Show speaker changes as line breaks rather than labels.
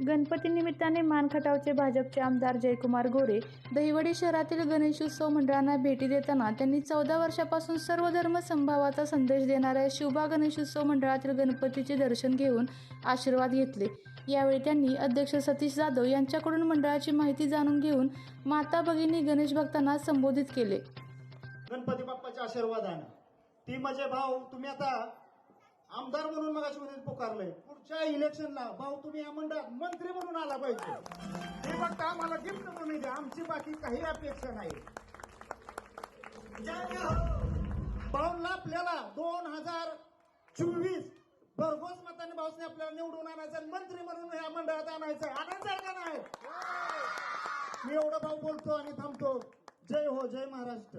गणपती निमित्ताने मानखटावचे भाजपचे आमदार जयकुमार गोरे दहिवडी शहरातील गणेशोत्सव मंडळांना भेटी देताना त्यांनी चौदा वर्षापासून सर्व धर्म संभावाचा संदेश देणाऱ्या शिवबा गणेशोत्सव मंडळातील गणपतीचे दर्शन घेऊन आशीर्वाद घेतले. यावेळी त्यांनी अध्यक्ष सतीश जाधव यांच्याकडून मंडळाची माहिती जाणून घेऊन माता भगिनी गणेश भक्तांना संबोधित केले.
गणपती बाप्पाच्या आशीर्वादानं. ती म्हणजे भाऊ तुम्ही आता आमदार म्हणून मगाशी मध्ये पुकारलंय. पुढच्या इलेक्शनला भाऊ तुम्ही या मंडळात मंत्री म्हणून आला पाहिजे. हे फक्त आम्हाला गिफ्ट म्हणून द्या. आमची बाकी काही अपेक्षा नाही. हो! भाऊला आपल्याला दोन हजार चोवीस भरघोस मताने भाऊसने आपल्याला निवडून आणायचं मंत्री म्हणून या मंडळात आणायचं. आणायचं आहे का नाही? मी एवढं भाऊ बोलतो आणि थांबतो. जय हो जय महाराष्ट्र.